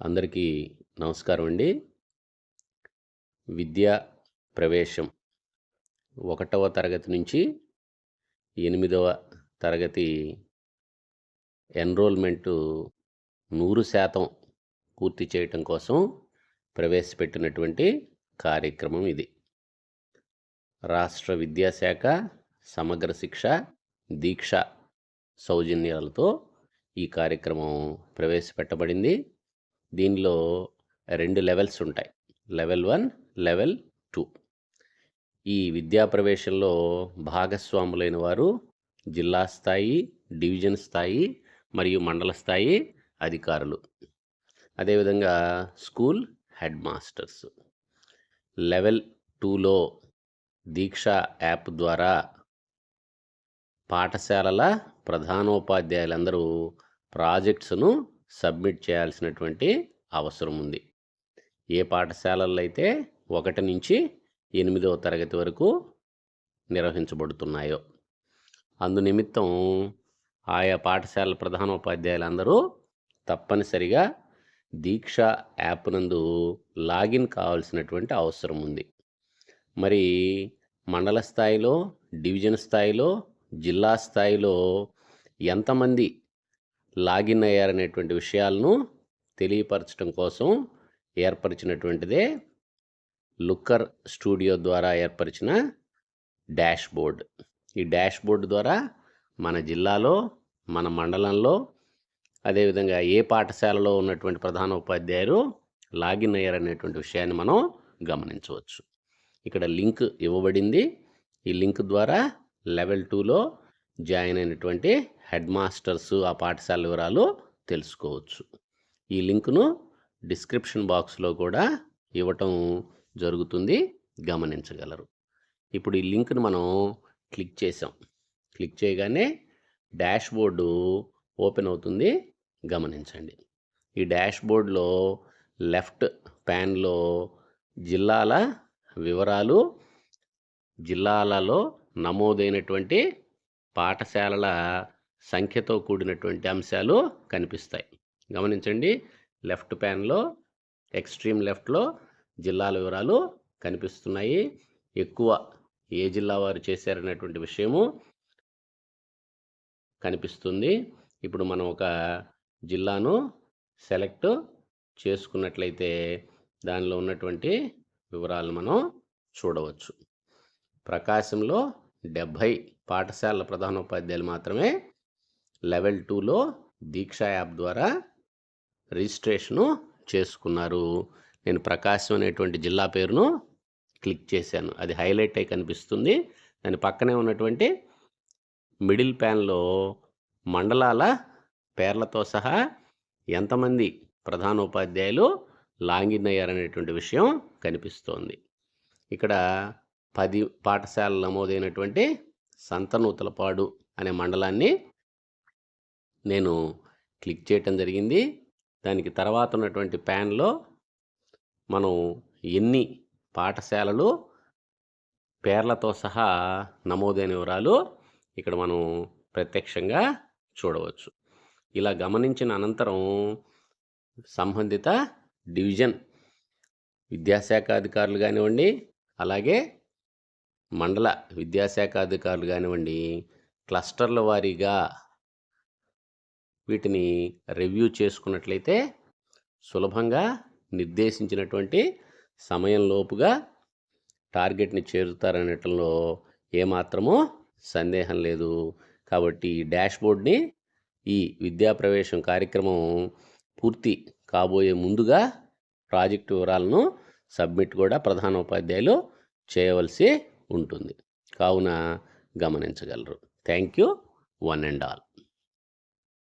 అందరికీ నమస్కారం అండి. విద్యా ప్రవేశం ఒకటవ తరగతి నుంచి ఎనిమిదవ తరగతి ఎన్రోల్మెంటు నూరు శాతం పూర్తి చేయటం కోసం ప్రవేశపెట్టినటువంటి కార్యక్రమం ఇది. రాష్ట్ర విద్యాశాఖ సమగ్ర శిక్ష దీక్ష సౌజన్యాలతో ఈ కార్యక్రమం ప్రవేశపెట్టబడింది. దీనిలో రెండు లెవెల్స్ ఉంటాయి. Level one level two. ఈ విద్యా ప్రవేశంలో భాగస్వాములైన వారు జిల్లా స్థాయి డివిజన్ స్థాయి మరియు మండల స్థాయి అధికారులు. అదేవిధంగా స్కూల్ హెడ్ మాస్టర్స్. లెవెల్ టూలో దీక్ష యాప్ ద్వారా పాఠశాలల ప్రధానోపాధ్యాయులందరూ ప్రాజెక్ట్స్ను సబ్మిట్ చేయాల్సినటువంటి అవసరం ఉంది. ఏ పాఠశాలల్లో అయితే ఒకటి నుంచి ఎనిమిదవ తరగతి వరకు నిర్వహించబడుతున్నాయో. అందు నిమిత్తం ఆయా పాఠశాల ప్రధానోపాధ్యాయులందరూ తప్పనిసరిగా దీక్ష యాప్ నందు లాగిన్ కావాల్సినటువంటి అవసరం ఉంది. మరి మండల స్థాయిలో డివిజన్ స్థాయిలో జిల్లా స్థాయిలో ఎంతమంది లాగిన్ అయ్యారనేటువంటి విషయాలను తెలియపరచడం కోసం ఏర్పరిచినటువంటిదే లుక్కర్ స్టూడియో ద్వారా ఏర్పరిచిన డాష్ బోర్డ్ ఈ డాష్ బోర్డు ద్వారా మన జిల్లాలో మన మండలంలో అదేవిధంగా ఏ పాఠశాలలో ఉన్నటువంటి ప్రధాన ఉపాధ్యాయులు లాగిన్ అయ్యారనేటువంటి విషయాన్ని మనం గమనించవచ్చు. ఇక్కడ లింక్ ఇవ్వబడింది. ఈ లింక్ ద్వారా లెవెల్ టూలో జాయిన్ అయినటువంటి హెడ్ మాస్టర్స్ ఆ పాఠశాల వివరాలు తెలుసుకోవచ్చు. ఈ లింకును డిస్క్రిప్షన్ బాక్స్లో కూడా ఇవ్వటం జరుగుతుంది. గమనించగలరు. ఇప్పుడు ఈ లింక్ను మనం క్లిక్ చేసాం క్లిక్ చేయగానే డాష్ బోర్డు ఓపెన్ అవుతుంది. గమనించండి. ఈ డాష్ బోర్డులో లెఫ్ట్ ప్యాన్లో జిల్లాల వివరాలు జిల్లాలలో నమోదైనటువంటి పాఠశాలల సంఖ్యతో కూడినటువంటి అంశాలు కనిపిస్తాయి. గమనించండి. లెఫ్ట్ ప్యాన్లో ఎక్స్ట్రీమ్ లెఫ్ట్లో జిల్లాల వివరాలు కనిపిస్తున్నాయి. ఎక్కువ ఏ జిల్లా వారు చేశారనేటువంటి విషయము కనిపిస్తుంది. ఇప్పుడు మనం ఒక జిల్లాను సెలెక్ట్ చేసుకున్నట్లయితే దానిలో ఉన్నటువంటి వివరాలు మనం చూడవచ్చు. ప్రకాశంలో డెబ్భై పాఠశాలల ప్రధానోపాధ్యాయులు మాత్రమే లెవెల్ టూలో దీక్షా యాప్ ద్వారా రిజిస్ట్రేషను చేసుకున్నారు. నేను ప్రకాశం అనేటువంటి జిల్లా పేరును క్లిక్ చేశాను. అది హైలైట్ అయి కనిపిస్తుంది. దాని పక్కనే ఉన్నటువంటి మిడిల్ ప్యాన్లో మండలాల పేర్లతో సహా ఎంతమంది ప్రధానోపాధ్యాయులు లాగిన్ అయ్యారనేటువంటి విషయం కనిపిస్తోంది. ఇక్కడ పది పాఠశాలలు నమోదైనటువంటి సంతనూతలపాడు అనే మండలాన్ని నేను క్లిక్ చేయటం జరిగింది. దానికి తర్వాత ఉన్నటువంటి ప్యాన్లో మనం ఎన్ని పాఠశాలలు పేర్లతో సహా నమోదైన వివరాలు ఇక్కడ మనం ప్రత్యక్షంగా చూడవచ్చు. ఇలా గమనించిన అనంతరం సంబంధిత డివిజన్ విద్యాశాఖ అధికారులు కానివ్వండి అలాగే మండల విద్యాశాఖ అధికారులు కానివ్వండి క్లస్టర్ల వారీగా వీటిని రివ్యూ చేసుకున్నట్లయితే సులభంగా నిర్దేశించినటువంటి సమయంలోపుగా టార్గెట్ని చేరుతారనటంలో ఏమాత్రమూ సందేహం లేదు. కాబట్టి ఈ బోర్డ్ని ఈ విద్యా ప్రవేశం కార్యక్రమం పూర్తి కాబోయే ముందుగా ప్రాజెక్టు వివరాలను సబ్మిట్ కూడా ప్రధానోపాధ్యాయులు చేయవలసి ఉంటుంది. కావున గమనించగలరు. Thank you one and all.